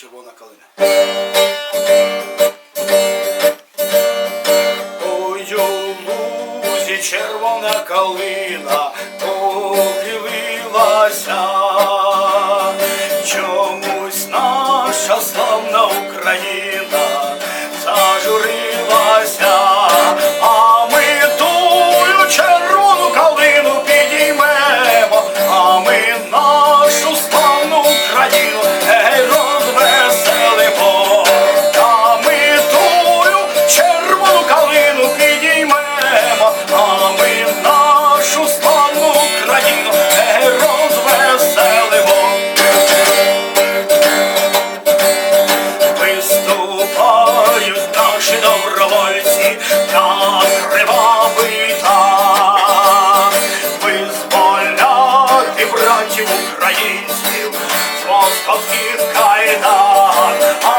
червона калина. Ой, у лузі червона калина похилилася, чомусь наша славна Україна. та кривавий танк. визволяти братів українців з московських кайдан.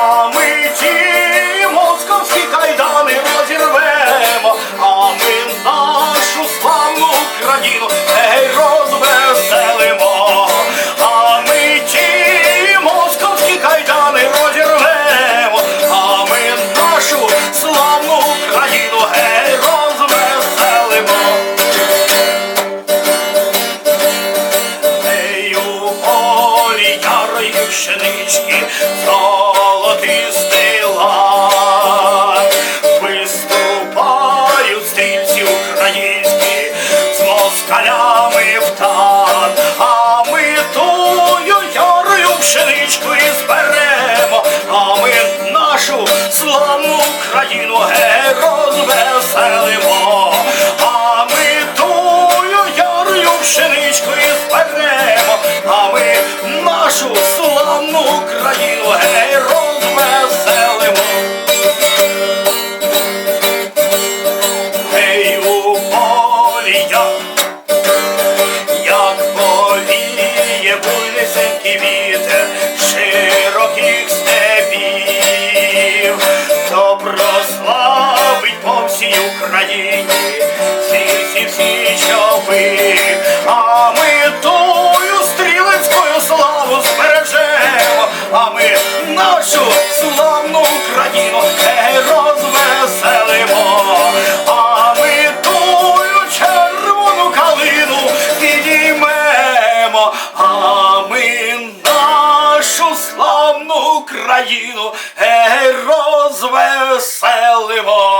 країні, всі, всі, всі, що а ми тою стрілецькою славу збережемо, а ми нашу славну Україну не розвеселимо, а ми тою червону калину підіймемо, а ми нашу славну Україну розвеселимо.